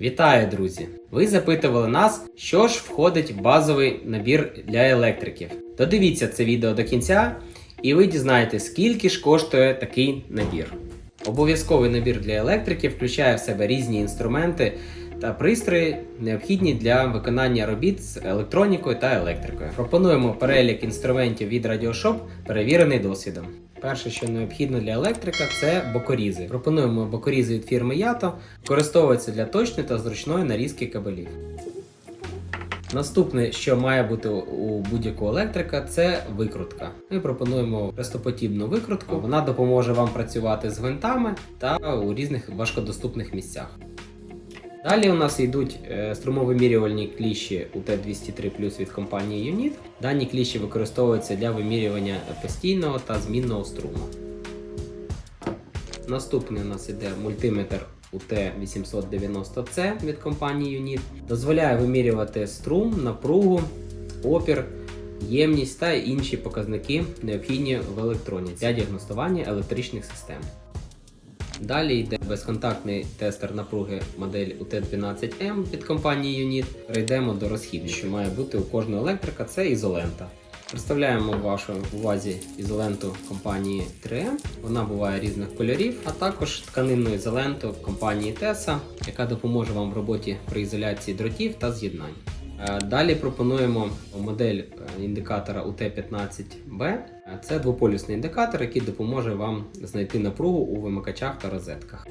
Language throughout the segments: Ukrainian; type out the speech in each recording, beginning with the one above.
Вітаю, друзі! Ви запитували нас, що ж входить в базовий набір для електриків. Додивіться це відео до кінця, і ви дізнаєтесь, скільки ж коштує такий набір. Обов'язковий набір для електриків включає в себе різні інструменти та пристрої, необхідні для виконання робіт з електронікою та електрикою. Пропонуємо перелік інструментів від RadioShop, перевірений досвідом. Перше, що необхідно для електрика, це бокорізи. Пропонуємо бокорізи від фірми Yato, використовуються для точної та зручної нарізки кабелів. Наступне, що має бути у будь-якого електрика, це викрутка. Ми пропонуємо престоподібну викрутку. Вона допоможе вам працювати з гвинтами та у різних важкодоступних місцях. Далі у нас йдуть е, струмовимірювальні кліщі UT203 від компанії Unit. Дані кліщі використовуються для вимірювання постійного та змінного струму. Наступний у нас іде мультиметр UT890C від компанії Unit. Дозволяє вимірювати струм, напругу, опір, ємність та інші показники, необхідні в електроніці для діагностування електричних систем. Далі йде безконтактний тестер напруги модель UT12M від компанії Unit. Перейдемо до розхіду, що має бути у кожного електрика, це ізолента. Представляємо вашу увазі ізоленту компанії 3M. Вона буває різних кольорів, а також тканинну ізоленту компанії TESA, яка допоможе вам в роботі при ізоляції дротів та з'єднань. Е, Далі пропонуємо модель е, індикатора UT15B. Е, Це двополюсний індикатор, який допоможе вам знайти напругу у вимикачах та розетках.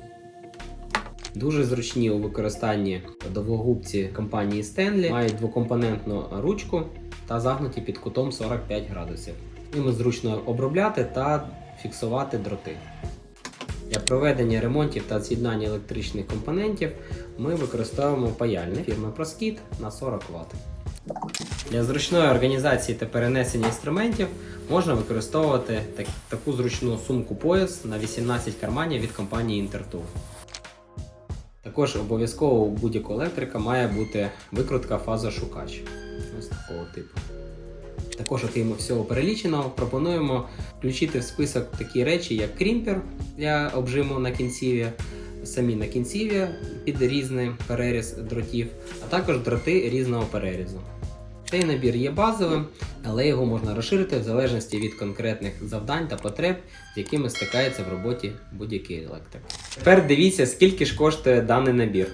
Дуже зручні у використанні довгогубці компанії Stanley, мають двокомпонентну ручку та загнуті під кутом 45 градусів. Ними зручно обробляти та фіксувати дроти. Для проведення ремонтів та з'єднання електричних компонентів ми використовуємо паяльник фірми Proskit на 40 Вт. Для зручної організації та перенесення інструментів можна використовувати так- таку зручну сумку пояс на 18 карманів від компанії Intertool. Також обов'язково у будь-якого електрика має бути викрутка фазошукач. Ось такого типу. Також, окрім всього переліченого, пропонуємо включити в список такі речі, як крімпер для обжиму на кінців'я, самі на кінців'я під різний переріз дротів, а також дроти різного перерізу. Цей набір є базовим, але його можна розширити в залежності від конкретних завдань та потреб, з якими стикається в роботі будь-який електрик. Тепер дивіться, скільки ж коштує даний набір.